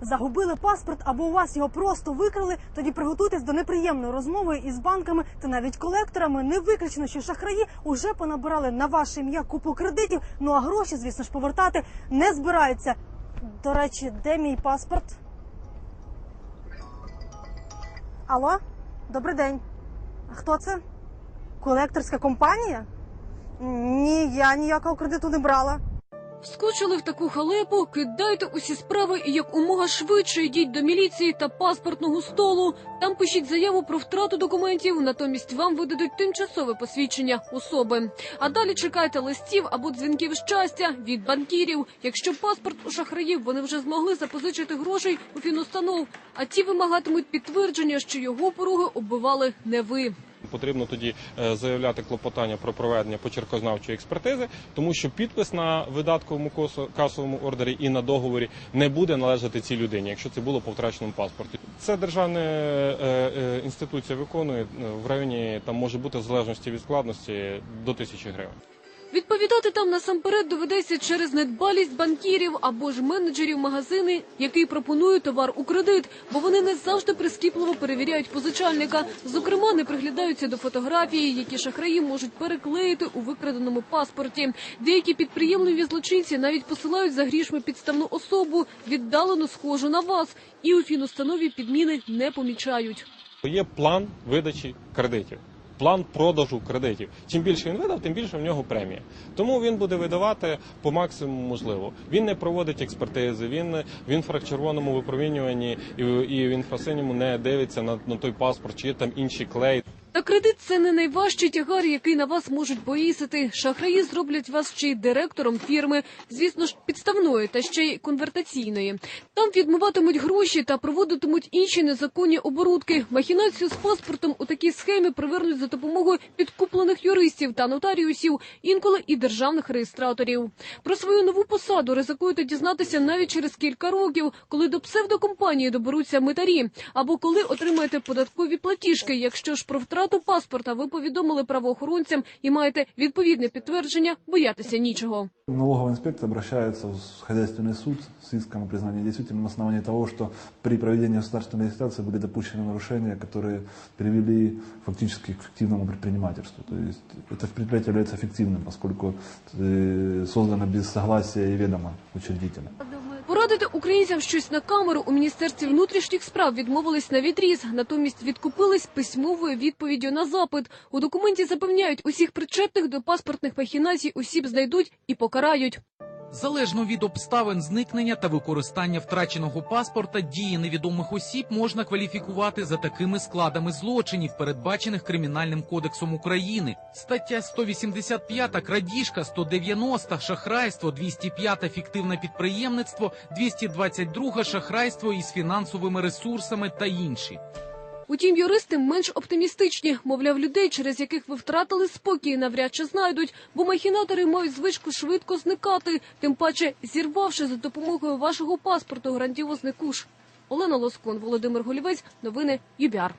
загубили паспорт або у вас його просто викрали, тоді приготуйтесь до неприємної розмови із банками та навіть колекторами. Не виключено, що шахраї уже понабирали на ваше ім'я купу кредитів. Ну а гроші, звісно ж, повертати не збираються. До речі, де мій паспорт? Алло, добрий день. А хто це? Колекторська компанія? Ні, я ніякого кредиту не брала. Вскочили в таку халепу, кидайте усі справи і якомога швидше йдіть до міліції та паспортного столу. Там пишіть заяву про втрату документів, натомість вам видадуть тимчасове посвідчення особи. А далі чекайте листів або дзвінків щастя від банкірів. Якщо паспорт у шахраїв вони вже змогли запозичити грошей у фінустанов, а ті вимагатимуть підтвердження, що його поруги оббивали не ви. Потрібно тоді е, заявляти клопотання про проведення почеркознавчої експертизи, тому що підпис на видатковому касовому ордері і на договорі не буде належати цій людині, якщо це було по втраченому паспорті. Це державна е, е, інституція виконує в районі там може бути в залежності від складності до тисячі гривень. Відповідати там насамперед доведеться через недбалість банкірів або ж менеджерів магазини, який пропонує товар у кредит, бо вони не завжди прискіпливо перевіряють позичальника. Зокрема, не приглядаються до фотографії, які шахраї можуть переклеїти у викраденому паспорті. Деякі підприємливі злочинці навіть посилають за грішми підставну особу, віддалено схожу на вас, і у фінустанові підміни не помічають. Є план видачі кредитів. План продажу кредитів. Чим більше він видав, тим більше в нього премія. Тому він буде видавати по максимуму можливо. Він не проводить експертизи, він в інфрачервоному випромінюванні і, в інфрасиньому не дивиться на, на той паспорт, чи є там інші клей. Та кредит це не найважчий тягар, який на вас можуть повісити. Шахраї зроблять вас ще й директором фірми, звісно ж, підставної та ще й конвертаційної. Там відмиватимуть гроші та проводитимуть інші незаконні оборудки. Махінацію з паспортом у такій схемі привернуть за допомогою підкуплених юристів та нотаріусів, інколи і державних реєстраторів. Про свою нову посаду ризикуєте дізнатися навіть через кілька років, коли до псевдокомпанії доберуться митарі, або коли отримаєте податкові платіжки. Якщо ж про втрату паспорта ви повідомили правоохоронцям і маєте відповідне підтвердження, боятися нічого. Налоговая инспекция обращается в хозяйственный суд с иском о признании действительным на основании того, что при проведении государственной регистрации были допущены нарушения, которые привели фактически к фиктивному предпринимательству. То есть это предприятие является фиктивным, поскольку э, создано без согласия и ведома учредителя. Порадити українцям щось на камеру у міністерстві внутрішніх справ відмовились на відріз, натомість відкупились письмовою відповіддю на запит. У документі запевняють, усіх причетних до паспортних махінацій осіб знайдуть і покарають. Залежно від обставин зникнення та використання втраченого паспорта, дії невідомих осіб можна кваліфікувати за такими складами злочинів, передбачених Кримінальним кодексом України. Стаття 185 – крадіжка, 190 – шахрайство, 205 – фіктивне підприємництво, 222 – шахрайство із фінансовими ресурсами та інші. Утім, юристи менш оптимістичні. Мовляв, людей, через яких ви втратили спокій, навряд чи знайдуть, бо махінатори мають звичку швидко зникати, тим паче зірвавши за допомогою вашого паспорту грандіозний куш. Олена Лоскун, Володимир Голівець, новини ЮБІАР.